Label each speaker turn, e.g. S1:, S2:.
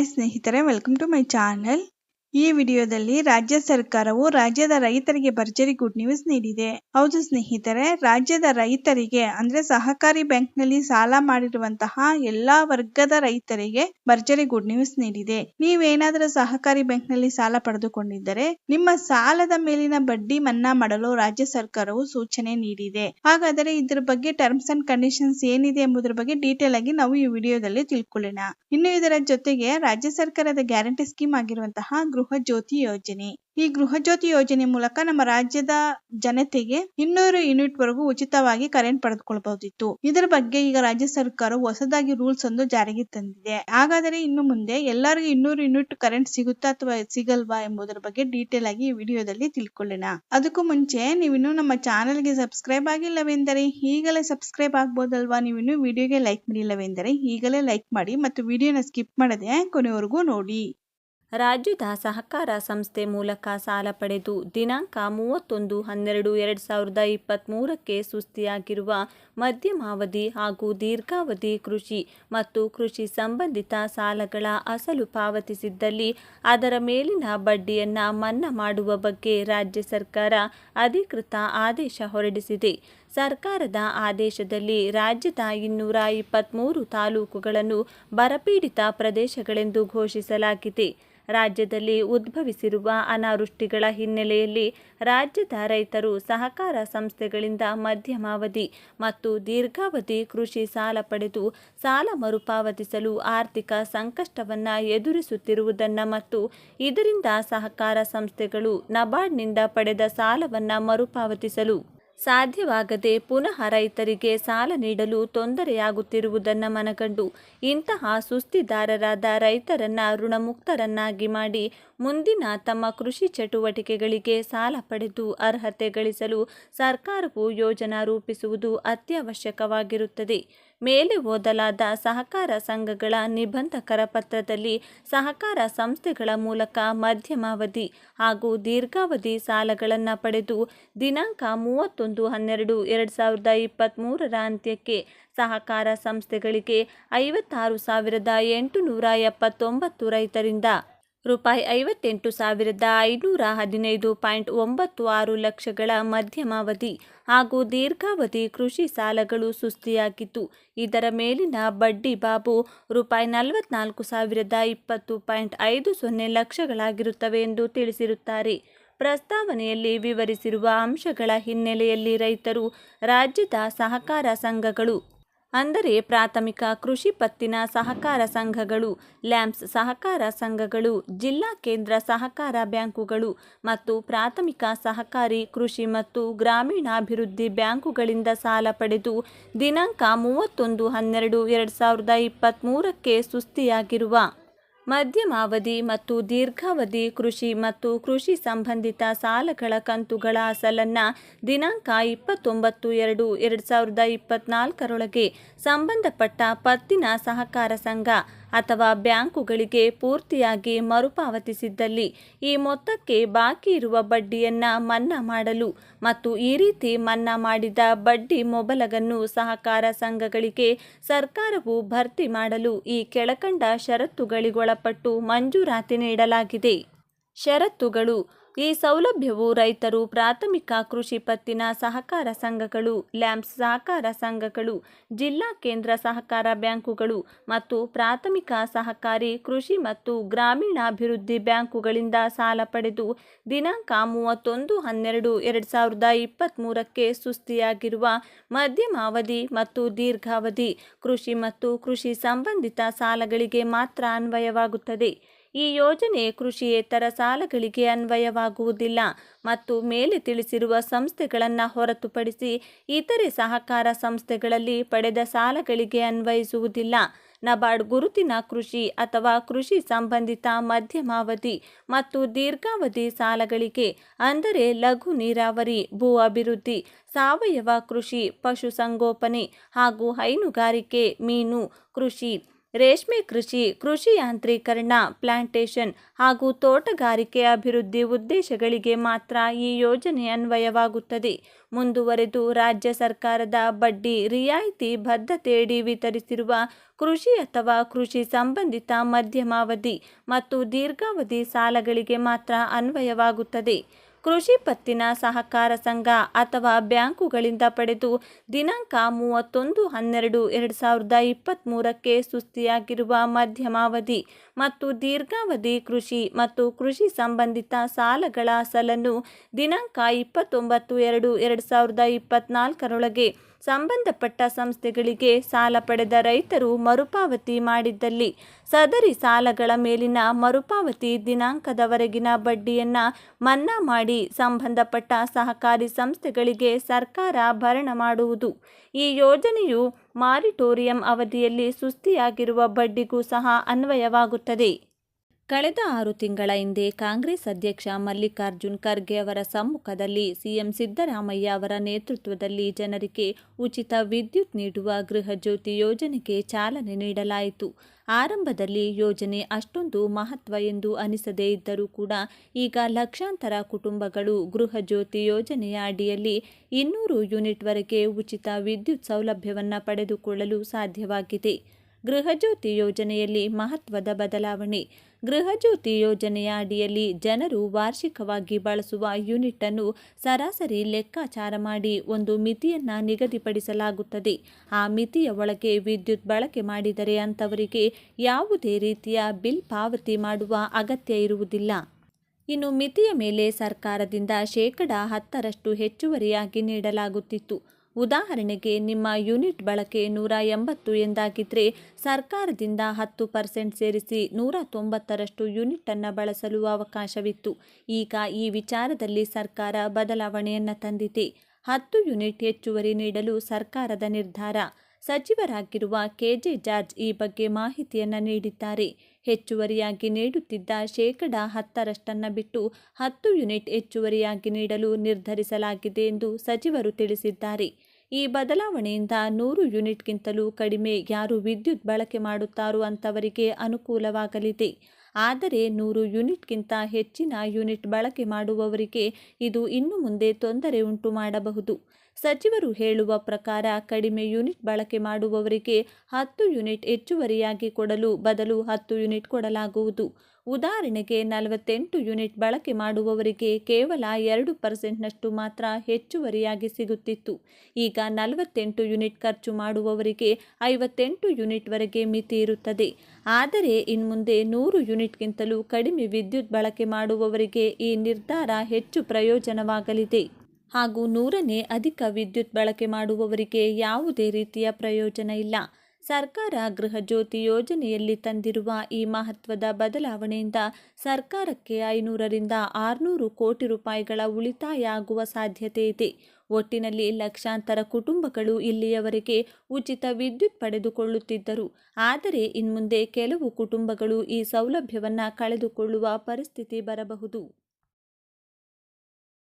S1: Hi ಸ್ನೇಹಿತರೆ welcome to my channel ಈ ವಿಡಿಯೋದಲ್ಲಿ ರಾಜ್ಯ ಸರ್ಕಾರವು ರಾಜ್ಯದ ರೈತರಿಗೆ ಭರ್ಜರಿ ಗುಡ್ ನ್ಯೂಸ್ ನೀಡಿದೆ. ಹೌದು ಸ್ನೇಹಿತರೆ, ರಾಜ್ಯದ ರೈತರಿಗೆ, ಅಂದ್ರೆ ಸಹಕಾರಿ ಬ್ಯಾಂಕ್ನಲ್ಲಿ ಸಾಲ ಮಾಡಿರುವಂತಹ ಎಲ್ಲಾ ವರ್ಗದ ರೈತರಿಗೆ ಭರ್ಜರಿ ಗುಡ್ ನ್ಯೂಸ್ ನೀಡಿದೆ. ನೀವೇನಾದರೂ ಸಹಕಾರಿ ಬ್ಯಾಂಕ್ನಲ್ಲಿ ಸಾಲ ಪಡೆದುಕೊಂಡಿದ್ದರೆ, ನಿಮ್ಮ ಸಾಲದ ಮೇಲಿನ ಬಡ್ಡಿ ಮನ್ನಾ ಮಾಡಲು ರಾಜ್ಯ ಸರ್ಕಾರವು ಸೂಚನೆ ನೀಡಿದೆ. ಹಾಗಾದರೆ ಇದ್ರ ಬಗ್ಗೆ ಟರ್ಮ್ಸ್ ಅಂಡ್ ಕಂಡೀಷನ್ಸ್ ಏನಿದೆ ಎಂಬುದರ ಬಗ್ಗೆ ಡೀಟೇಲ್ ಆಗಿ ನಾವು ಈ ವಿಡಿಯೋದಲ್ಲಿ ತಿಳ್ಕೊಳ್ಳೋಣ. ಇನ್ನು ಇದರ ಜೊತೆಗೆ ರಾಜ್ಯ ಸರ್ಕಾರದ ಗ್ಯಾರಂಟಿ ಸ್ಕೀಮ್ ಆಗಿರುವಂತಹ ಗೃಹ ಜ್ಯೋತಿ ಯೋಜನೆ. ಈ ಗೃಹಜ್ಯೋತಿ ಯೋಜನೆ ಮೂಲಕ ನಮ್ಮ ರಾಜ್ಯದ ಜನತೆಗೆ ಇನ್ನೂರು ಯೂನಿಟ್ ವರೆಗೂ ಉಚಿತವಾಗಿ ಕರೆಂಟ್ ಪಡೆದುಕೊಳ್ಳಬಹುದಿತ್ತು. ಇದರ ಬಗ್ಗೆ ಈಗ ರಾಜ್ಯ ಸರ್ಕಾರ ಹೊಸದಾಗಿ ರೂಲ್ಸ್ ಅನ್ನು ಜಾರಿಗೆ ತಂದಿದೆ. ಹಾಗಾದರೆ ಇನ್ನು ಮುಂದೆ ಎಲ್ಲರಿಗೂ ಇನ್ನೂರು ಯೂನಿಟ್ ಕರೆಂಟ್ ಸಿಗುತ್ತಾ ಅಥವಾ ಸಿಗಲ್ವಾ ಎಂಬುದರ ಬಗ್ಗೆ ಡೀಟೇಲ್ ಆಗಿ ಈ ವಿಡಿಯೋದಲ್ಲಿ ತಿಳ್ಕೊಳ್ಳೋಣ. ಅದಕ್ಕೂ ಮುಂಚೆ ನೀವಿನ್ನು ನಮ್ಮ ಚಾನೆಲ್ಗೆ ಸಬ್ಸ್ಕ್ರೈಬ್ ಆಗಿಲ್ಲವೆಂದರೆ ಈಗಲೇ ಸಬ್ಸ್ಕ್ರೈಬ್ ಆಗ್ಬೋದಲ್ವಾ? ನೀವಿನ್ನು ವಿಡಿಯೋಗೆ ಲೈಕ್ ಮಾಡಿಲ್ಲವೆಂದರೆ ಈಗಲೇ ಲೈಕ್ ಮಾಡಿ ಮತ್ತು ವಿಡಿಯೋನ ಸ್ಕಿಪ್ ಮಾಡದೆ ಕೊನೆವರೆಗೂ ನೋಡಿ.
S2: ರಾಜ್ಯದ ಸಹಕಾರ ಸಂಸ್ಥೆ ಮೂಲಕ ಸಾಲ ಪಡೆದು ದಿನಾಂಕ ಮೂವತ್ತೊಂದು ಹನ್ನೆರಡು ಎರಡು ಸಾವಿರದ ಇಪ್ಪತ್ತ್ಮೂರಕ್ಕೆ ಸುಸ್ತಿಯಾಗಿರುವ ಮಧ್ಯಮಾವಧಿ ಹಾಗೂ ದೀರ್ಘಾವಧಿ ಕೃಷಿ ಮತ್ತು ಕೃಷಿ ಸಂಬಂಧಿತ ಸಾಲಗಳ ಅಸಲು ಪಾವತಿಸಿದ್ದಲ್ಲಿ ಅದರ ಮೇಲಿನ ಬಡ್ಡಿಯನ್ನು ಮನ್ನಾ ಮಾಡುವ ಬಗ್ಗೆ ರಾಜ್ಯ ಸರ್ಕಾರ ಅಧಿಕೃತ ಆದೇಶ ಹೊರಡಿಸಿದೆ. ಸರ್ಕಾರದ ಆದೇಶದಲ್ಲಿ ರಾಜ್ಯದ ಇನ್ನೂರ ಇಪ್ಪತ್ತ್ಮೂರು ತಾಲೂಕುಗಳನ್ನು ಬರಪೀಡಿತ ಪ್ರದೇಶಗಳೆಂದು ಘೋಷಿಸಲಾಗಿದೆ. ರಾಜ್ಯದಲ್ಲಿ ಉದ್ಭವಿಸಿರುವ ಅನಾವೃಷ್ಟಿಗಳ ಹಿನ್ನೆಲೆಯಲ್ಲಿ ರಾಜ್ಯದ ರೈತರು ಸಹಕಾರ ಸಂಸ್ಥೆಗಳಿಂದ ಮಧ್ಯಮಾವಧಿ ಮತ್ತು ದೀರ್ಘಾವಧಿ ಕೃಷಿ ಸಾಲ ಪಡೆದು ಸಾಲ ಮರುಪಾವತಿಸಲು ಆರ್ಥಿಕ ಸಂಕಷ್ಟವನ್ನು ಎದುರಿಸುತ್ತಿರುವುದನ್ನು ಮತ್ತು ಇದರಿಂದ ಸಹಕಾರ ಸಂಸ್ಥೆಗಳು ನಬಾರ್ಡ್ನಿಂದ ಪಡೆದ ಸಾಲವನ್ನು ಮರುಪಾವತಿಸಲು ಸಾಧ್ಯವಾಗದೆ ಪುನಃ ರೈತರಿಗೆ ಸಾಲ ನೀಡಲು ತೊಂದರೆಯಾಗುತ್ತಿರುವುದನ್ನು ಮನಗಂಡು ಇಂತಹ ಸುಸ್ತಿದಾರರಾದ ರೈತರನ್ನ ಋಣಮುಕ್ತರನ್ನಾಗಿ ಮಾಡಿ ಮುಂದಿನ ತಮ್ಮ ಕೃಷಿ ಚಟುವಟಿಕೆಗಳಿಗೆ ಸಾಲ ಪಡೆದು ಅರ್ಹತೆ ಗಳಿಸಲು ಸರ್ಕಾರವು ಯೋಜನಾ ರೂಪಿಸುವುದು ಅತ್ಯವಶ್ಯಕವಾಗಿರುತ್ತದೆ. ಮೇಲೆ ಓದಲಾದ ಸಹಕಾರ ಸಂಘಗಳ ನಿಬಂಧಕರ ಪತ್ರದಲ್ಲಿ ಸಹಕಾರ ಸಂಸ್ಥೆಗಳ ಮೂಲಕ ಮಧ್ಯಮಾವಧಿ ಹಾಗೂ ದೀರ್ಘಾವಧಿ ಸಾಲಗಳನ್ನು ಪಡೆದು ದಿನಾಂಕ ಮೂವತ್ತೊಂದು ಹನ್ನೆರಡು ಎರಡು ಸಾವಿರದ ಇಪ್ಪತ್ತ್ಮೂರರ ಅಂತ್ಯಕ್ಕೆ ಸಹಕಾರ ಸಂಸ್ಥೆಗಳಿಗೆ ಐವತ್ತಾರು ಸಾವಿರದ ಎಂಟುನೂರ ಎಪ್ಪತ್ತೊಂಬತ್ತು ರೈತರಿಂದ ರೂಪಾಯಿ ಐವತ್ತೆಂಟು ಸಾವಿರದ ಐನೂರ ಹದಿನೈದು ಪಾಯಿಂಟ್ ಒಂಬತ್ತು ಆರು ಲಕ್ಷಗಳ ಮಧ್ಯಮಾವಧಿ ಹಾಗೂ ದೀರ್ಘಾವಧಿ ಕೃಷಿ ಸಾಲಗಳು ಸುಸ್ತಿಯಾಗಿತ್ತು. ಇದರ ಮೇಲಿನ ಬಡ್ಡಿ ಬಾಬು ರೂಪಾಯಿ ನಲವತ್ನಾಲ್ಕು ಸಾವಿರದ ಇಪ್ಪತ್ತು ಪಾಯಿಂಟ್ ಐದು ಸೊನ್ನೆ ಲಕ್ಷಗಳಾಗಿರುತ್ತವೆ ಎಂದು ತಿಳಿಸಿರುತ್ತಾರೆ. ಪ್ರಸ್ತಾವನೆಯಲ್ಲಿ ವಿವರಿಸಿರುವ ಅಂಶಗಳ ಹಿನ್ನೆಲೆಯಲ್ಲಿ ರೈತರು ರಾಜ್ಯದ ಸಹಕಾರ ಸಂಘಗಳು ಅಂದರೆ ಪ್ರಾಥಮಿಕ ಕೃಷಿ ಪತ್ತಿನ ಸಹಕಾರ ಸಂಘಗಳು ಲ್ಯಾಂಪ್ಸ್ ಸಹಕಾರ ಸಂಘಗಳು, ಜಿಲ್ಲಾ ಕೇಂದ್ರ ಸಹಕಾರ ಬ್ಯಾಂಕುಗಳು ಮತ್ತು ಪ್ರಾಥಮಿಕ ಸಹಕಾರಿ ಕೃಷಿ ಮತ್ತು ಗ್ರಾಮೀಣಾಭಿವೃದ್ಧಿ ಬ್ಯಾಂಕುಗಳಿಂದ ಸಾಲ ಪಡೆದು ದಿನಾಂಕ ಮೂವತ್ತೊಂದು ಹನ್ನೆರಡು ಎರಡು ಸಾವಿರದ ಇಪ್ಪತ್ತ್ಮೂರಕ್ಕೆ ಸುಸ್ತಿಯಾಗಿರುವ ಮಧ್ಯಮಾವಧಿ ಮತ್ತು ದೀರ್ಘಾವಧಿ ಕೃಷಿ ಮತ್ತು ಕೃಷಿ ಸಂಬಂಧಿತ ಸಾಲಗಳ ಕಂತುಗಳ ಅಸಲನ್ನು ದಿನಾಂಕ ಇಪ್ಪತ್ತೊಂಬತ್ತು ಎರಡು ಎರಡು ಸಾವಿರದ ಇಪ್ಪತ್ನಾಲ್ಕರೊಳಗೆ ಸಂಬಂಧಪಟ್ಟ ಪತ್ತಿನ ಸಹಕಾರ ಸಂಘ ಅಥವಾ ಬ್ಯಾಂಕುಗಳಿಗೆ ಪೂರ್ತಿಯಾಗಿ ಮರುಪಾವತಿಸಿದ್ದಲ್ಲಿ ಈ ಮೊತ್ತಕ್ಕೆ ಬಾಕಿ ಇರುವ ಬಡ್ಡಿಯನ್ನು ಮನ್ನಾ ಮಾಡಲು ಮತ್ತು ಈ ರೀತಿ ಮನ್ನಾ ಮಾಡಿದ ಬಡ್ಡಿ ಮೊಬಲಗನ್ನು ಸಹಕಾರ ಸಂಘಗಳಿಗೆ ಸರ್ಕಾರವು ಭರ್ತಿ ಮಾಡಲು ಈ ಕೆಳಕಂಡ ಷರತ್ತುಗಳಿಗೊಳಪಟ್ಟು ಮಂಜೂರಾತಿ ನೀಡಲಾಗಿದೆ. ಷರತ್ತುಗಳು ಈ ಸೌಲಭ್ಯವು ರೈತರು ಪ್ರಾಥಮಿಕ ಕೃಷಿ ಪತ್ತಿನ ಸಹಕಾರ ಸಂಘಗಳು, ಲ್ಯಾಂಪ್ಸ್ ಸಹಕಾರ ಸಂಘಗಳು, ಜಿಲ್ಲಾ ಕೇಂದ್ರ ಸಹಕಾರ ಬ್ಯಾಂಕುಗಳು ಮತ್ತು ಪ್ರಾಥಮಿಕ ಸಹಕಾರಿ ಕೃಷಿ ಮತ್ತು ಗ್ರಾಮೀಣಾಭಿವೃದ್ಧಿ ಬ್ಯಾಂಕುಗಳಿಂದ ಸಾಲ ಪಡೆದು ದಿನಾಂಕ ಮೂವತ್ತೊಂದು ಹನ್ನೆರಡು ಎರಡು ಸಾವಿರದ ಇಪ್ಪತ್ತ್ಮೂರಕ್ಕೆ ಸುಸ್ತಿಯಾಗಿರುವ ಮಧ್ಯಮಾವಧಿ ಮತ್ತು ದೀರ್ಘಾವಧಿ ಕೃಷಿ ಮತ್ತು ಕೃಷಿ ಸಂಬಂಧಿತ ಸಾಲಗಳಿಗೆ ಮಾತ್ರ ಅನ್ವಯವಾಗುತ್ತದೆ. ಈ ಯೋಜನೆ ಕೃಷಿಯೇತರ ಸಾಲಗಳಿಗೆ ಅನ್ವಯವಾಗುವುದಿಲ್ಲ ಮತ್ತು ಮೇಲೆ ತಿಳಿಸಿರುವ ಸಂಸ್ಥೆಗಳನ್ನು ಹೊರತುಪಡಿಸಿ ಇತರೆ ಸಹಕಾರ ಸಂಸ್ಥೆಗಳಲ್ಲಿ ಪಡೆದ ಸಾಲಗಳಿಗೆ ಅನ್ವಯಿಸುವುದಿಲ್ಲ. ನಬಾರ್ಡ್ ಗುರುತಿನ ಕೃಷಿ ಅಥವಾ ಕೃಷಿ ಸಂಬಂಧಿತ ಮಧ್ಯಮಾವಧಿ ಮತ್ತು ದೀರ್ಘಾವಧಿ ಸಾಲಗಳಿಗೆ, ಅಂದರೆ ಲಘು ನೀರಾವರಿ, ಭೂ ಅಭಿವೃದ್ಧಿ, ಸಾವಯವ ಕೃಷಿ ಪಶುಸಂಗೋಪನೆ ಹಾಗೂ ಹೈನುಗಾರಿಕೆ, ಮೀನು ಕೃಷಿ ರೇಷ್ಮೆ ಕೃಷಿ ಕೃಷಿ ಯಾಂತ್ರೀಕರಣ, ಪ್ಲಾಂಟೇಷನ್ ಹಾಗೂ ತೋಟಗಾರಿಕೆ ಅಭಿವೃದ್ಧಿ ಉದ್ದೇಶಗಳಿಗೆ ಮಾತ್ರ ಈ ಯೋಜನೆ ಅನ್ವಯವಾಗುತ್ತದೆ. ಮುಂದುವರೆದು ರಾಜ್ಯ ಸರ್ಕಾರದ ಬಡ್ಡಿ ರಿಯಾಯಿತಿ ಬದ್ಧತೆಯಡಿ ವಿತರಿಸಿರುವ ಕೃಷಿ ಅಥವಾ ಕೃಷಿ ಸಂಬಂಧಿತ ಮಧ್ಯಮಾವಧಿ ಮತ್ತು ದೀರ್ಘಾವಧಿ ಸಾಲಗಳಿಗೆ ಮಾತ್ರ ಅನ್ವಯವಾಗುತ್ತದೆ. ಕೃಷಿ ಪತ್ತಿನ ಸಹಕಾರ ಸಂಘ ಅಥವಾ ಬ್ಯಾಂಕುಗಳಿಂದ ಪಡೆದು ದಿನಾಂಕ ಮೂವತ್ತೊಂದು ಹನ್ನೆರಡು ಎರಡು ಸಾವಿರದ ಇಪ್ಪತ್ತ್ಮೂರಕ್ಕೆ ಸುಸ್ತಿಯಾಗಿರುವ ಮಧ್ಯಮಾವಧಿ ಮತ್ತು ದೀರ್ಘಾವಧಿ ಕೃಷಿ ಮತ್ತು ಕೃಷಿ ಸಂಬಂಧಿತ ಸಾಲಗಳ ಅಸಲನ್ನು ದಿನಾಂಕ ಇಪ್ಪತ್ತೊಂಬತ್ತು ಎರಡು ಎರಡು ಸಾವಿರದ ಇಪ್ಪತ್ತ್ನಾಲ್ಕರೊಳಗೆ ಸಂಬಂಧಪಟ್ಟ ಸಂಸ್ಥೆಗಳಿಗೆ ಸಾಲ ಪಡೆದ ರೈತರು ಮರುಪಾವತಿ ಮಾಡಿದ್ದಲ್ಲಿ ಸದರಿ ಸಾಲಗಳ ಮೇಲಿನ ಮರುಪಾವತಿ ದಿನಾಂಕದವರೆಗಿನ ಬಡ್ಡಿಯನ್ನು ಮನ್ನಾ ಮಾಡಿ ಸಂಬಂಧಪಟ್ಟ ಸಹಕಾರಿ ಸಂಸ್ಥೆಗಳಿಗೆ ಸರ್ಕಾರ ಭರಣ ಮಾಡುವುದು. ಈ ಯೋಜನೆಯು ಮಾರಿಟೋರಿಯಂ ಅವಧಿಯಲ್ಲಿ ಸುಸ್ತಿಯಾಗಿರುವ ಬಡ್ಡಿಗೂ ಸಹ ಅನ್ವಯವಾಗುತ್ತದೆ. ಕಳೆದ ಆರು ತಿಂಗಳ ಹಿಂದೆ ಕಾಂಗ್ರೆಸ್ ಅಧ್ಯಕ್ಷ ಮಲ್ಲಿಕಾರ್ಜುನ್ ಖರ್ಗೆ ಅವರ ಸಮ್ಮುಖದಲ್ಲಿ ಸಿಎಂ ಸಿದ್ದರಾಮಯ್ಯ ಅವರ ನೇತೃತ್ವದಲ್ಲಿ ಜನರಿಗೆ ಉಚಿತ ವಿದ್ಯುತ್ ನೀಡುವ ಗೃಹಜ್ಯೋತಿ ಯೋಜನೆಗೆ ಚಾಲನೆ ನೀಡಲಾಯಿತು. ಆರಂಭದಲ್ಲಿ ಯೋಜನೆ ಅಷ್ಟೊಂದು ಮಹತ್ವ ಎಂದು ಅನಿಸದೇ ಇದ್ದರೂ ಕೂಡ ಈಗ ಲಕ್ಷಾಂತರ ಕುಟುಂಬಗಳು ಗೃಹಜ್ಯೋತಿ ಯೋಜನೆಯ ಅಡಿಯಲ್ಲಿ ಇನ್ನೂರು ಯೂನಿಟ್ವರೆಗೆ ಉಚಿತ ವಿದ್ಯುತ್ ಸೌಲಭ್ಯವನ್ನು ಪಡೆದುಕೊಳ್ಳಲು ಸಾಧ್ಯವಾಗಿದೆ. ಗೃಹಜ್ಯೋತಿ ಯೋಜನೆಯಲ್ಲಿ ಮಹತ್ವದ ಬದಲಾವಣೆ. ಗೃಹಜ್ಯೋತಿ ಯೋಜನೆಯ ಅಡಿಯಲ್ಲಿ ಜನರು ವಾರ್ಷಿಕವಾಗಿ ಬಳಸುವ ಯೂನಿಟ್ ಅನ್ನು ಸರಾಸರಿ ಲೆಕ್ಕಾಚಾರ ಮಾಡಿ ಒಂದು ಮಿತಿಯನ್ನು ನಿಗದಿಪಡಿಸಲಾಗುತ್ತದೆ. ಆ ಮಿತಿಯ ಒಳಗೆ ವಿದ್ಯುತ್ ಬಳಕೆ ಮಾಡಿದರೆ ಅಂಥವರಿಗೆ ಯಾವುದೇ ರೀತಿಯ ಬಿಲ್ ಪಾವತಿ ಮಾಡುವ ಅಗತ್ಯ ಇರುವುದಿಲ್ಲ. ಇನ್ನು ಮಿತಿಯ ಮೇಲೆ ಸರ್ಕಾರದಿಂದ ಶೇಕಡ ಹತ್ತರಷ್ಟು ಹೆಚ್ಚುವರಿಯಾಗಿ ನೀಡಲಾಗುತ್ತಿತ್ತು. ಉದಾಹರಣೆಗೆ, ನಿಮ್ಮ ಯೂನಿಟ್ ಬಳಕೆ ನೂರ ಎಂಬತ್ತು ಎಂದಾಗಿದ್ದರೆ ಸರ್ಕಾರದಿಂದ ಹತ್ತು ಪರ್ಸೆಂಟ್ ಸೇರಿಸಿ ನೂರ ತೊಂಬತ್ತರಷ್ಟು ಯೂನಿಟನ್ನು ಬಳಸಲು ಅವಕಾಶವಿತ್ತು. ಈಗ ಈ ವಿಚಾರದಲ್ಲಿ ಸರ್ಕಾರ ಬದಲಾವಣೆಯನ್ನು ತಂದಿದೆ. ಹತ್ತು ಯೂನಿಟ್ ಹೆಚ್ಚುವರಿ ನೀಡಲು ಸರ್ಕಾರದ ನಿರ್ಧಾರ. ಸಚಿವರಾಗಿರುವ ಕೆಜೆ ಜಾರ್ಜ್ ಈ ಬಗ್ಗೆ ಮಾಹಿತಿಯನ್ನು ನೀಡಿದ್ದಾರೆ. ಹೆಚ್ಚುವರಿಯಾಗಿ ನೀಡುತ್ತಿದ್ದ ಶೇಕಡ ಹತ್ತರಷ್ಟನ್ನು ಬಿಟ್ಟು ಹತ್ತು ಯೂನಿಟ್ ಹೆಚ್ಚುವರಿಯಾಗಿ ನೀಡಲು ನಿರ್ಧರಿಸಲಾಗಿದೆ ಎಂದು ಸಚಿವರು ತಿಳಿಸಿದ್ದಾರೆ. ಈ ಬದಲಾವಣೆಯಿಂದ ನೂರು ಯೂನಿಟ್ಗಿಂತಲೂ ಕಡಿಮೆ ಯಾರು ವಿದ್ಯುತ್ ಬಳಕೆ ಮಾಡುತ್ತಾರೋ ಅಂಥವರಿಗೆ ಅನುಕೂಲವಾಗಲಿದೆ. ಆದರೆ ನೂರು ಯೂನಿಟ್ಗಿಂತ ಹೆಚ್ಚಿನ ಯೂನಿಟ್ ಬಳಕೆ ಮಾಡುವವರಿಗೆ ಇದು ಇನ್ನು ಮುಂದೆ ತೊಂದರೆ ಉಂಟು ಮಾಡಬಹುದು. ಸಚಿವರು ಹೇಳುವ ಪ್ರಕಾರ ಕಡಿಮೆ ಯೂನಿಟ್ ಬಳಕೆ ಮಾಡುವವರಿಗೆ ಹತ್ತು ಯೂನಿಟ್ ಹೆಚ್ಚುವರಿಯಾಗಿ ಕೊಡಲು ಬದಲು ಹತ್ತು ಯೂನಿಟ್ ಕೊಡಲಾಗುವುದು. ಉದಾಹರಣೆಗೆ ನಲವತ್ತೆಂಟು ಯೂನಿಟ್ ಬಳಕೆ ಮಾಡುವವರಿಗೆ ಕೇವಲ ಎರಡು ಪರ್ಸೆಂಟ್ನಷ್ಟು ಮಾತ್ರ ಹೆಚ್ಚುವರಿಯಾಗಿ ಸಿಗುತ್ತಿತ್ತು. ಈಗ ನಲವತ್ತೆಂಟು ಯೂನಿಟ್ ಖರ್ಚು ಮಾಡುವವರಿಗೆ ಐವತ್ತೆಂಟು ಯೂನಿಟ್ವರೆಗೆ ಮಿತಿ ಇರುತ್ತದೆ. ಆದರೆ ಇನ್ಮುಂದೆ ನೂರು ಯೂನಿಟ್ಗಿಂತಲೂ ಕಡಿಮೆ ವಿದ್ಯುತ್ ಬಳಕೆ ಮಾಡುವವರಿಗೆ ಈ ನಿರ್ಧಾರ ಹೆಚ್ಚು ಪ್ರಯೋಜನವಾಗಲಿದೆ. ಹಾಗೂ ನೂರನೇ ಅಧಿಕ ವಿದ್ಯುತ್ ಬಳಕೆ ಮಾಡುವವರಿಗೆ ಯಾವುದೇ ರೀತಿಯ ಪ್ರಯೋಜನ ಇಲ್ಲ. ಸರ್ಕಾರ ಗೃಹಜ್ಯೋತಿ ಯೋಜನೆಯಲ್ಲಿ ತಂದಿರುವ ಈ ಮಹತ್ವದ ಬದಲಾವಣೆಯಿಂದ ಸರ್ಕಾರಕ್ಕೆ ಐನೂರರಿಂದ ಆರುನೂರು ಕೋಟಿ ರೂಪಾಯಿಗಳ ಉಳಿತಾಯ ಆಗುವ ಸಾಧ್ಯತೆ ಇದೆ. ಒಟ್ಟಿನಲ್ಲಿ ಲಕ್ಷಾಂತರ ಕುಟುಂಬಗಳು ಇಲ್ಲಿಯವರೆಗೆ ಉಚಿತ ವಿದ್ಯುತ್ ಪಡೆದುಕೊಳ್ಳುತ್ತಿದ್ದರು. ಆದರೆ ಇನ್ಮುಂದೆ ಕೆಲವು ಕುಟುಂಬಗಳು ಈ ಸೌಲಭ್ಯವನ್ನು ಕಳೆದುಕೊಳ್ಳುವ ಪರಿಸ್ಥಿತಿ ಬರಬಹುದು.